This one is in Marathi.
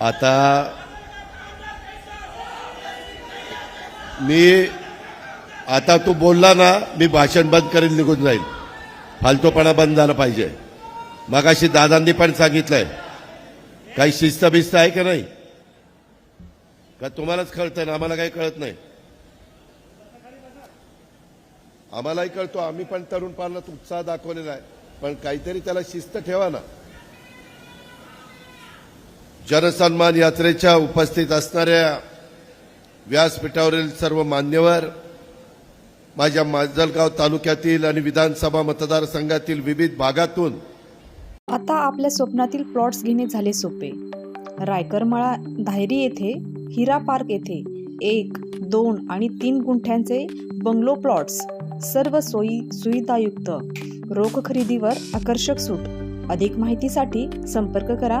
आता मी आता तू बोलला ना मी भाषण बंद करेन निघून जाईल फालतूपणा बंद झाला पाहिजे. मगाशी दादांनी पण सांगितलंय. काही शिस्त बिस्त आहे का नाही? का तुम्हालाच कळतं ना? आम्हाला काही कळत नाही. आम्हालाही कळतो. आम्ही पण तरुण पालनात उत्साह दाखवलेला आहे. पण काहीतरी त्याला शिस्त ठेवा ना. जनसन्मान यात्रेच्या उपस्थित असणाऱ्या व्यासपीठावरील सर्व मान्यवर माझ्या माजलगाव तालुक्यातील आणि विधानसभा मतदारसंघातील विविध भागातून आता आपल्या स्वप्नातील प्लॉट्स घेणे झाले सोपे. रायकरमाळा धायरी येथे हिरा पार्क येथे एक दोन आणि तीन गुंठ्यांचे बंगलो प्लॉट्स सर्व सोयी सुविधायुक्त. रोख खरेदीवर आकर्षक सूट. अधिक माहितीसाठी संपर्क करा.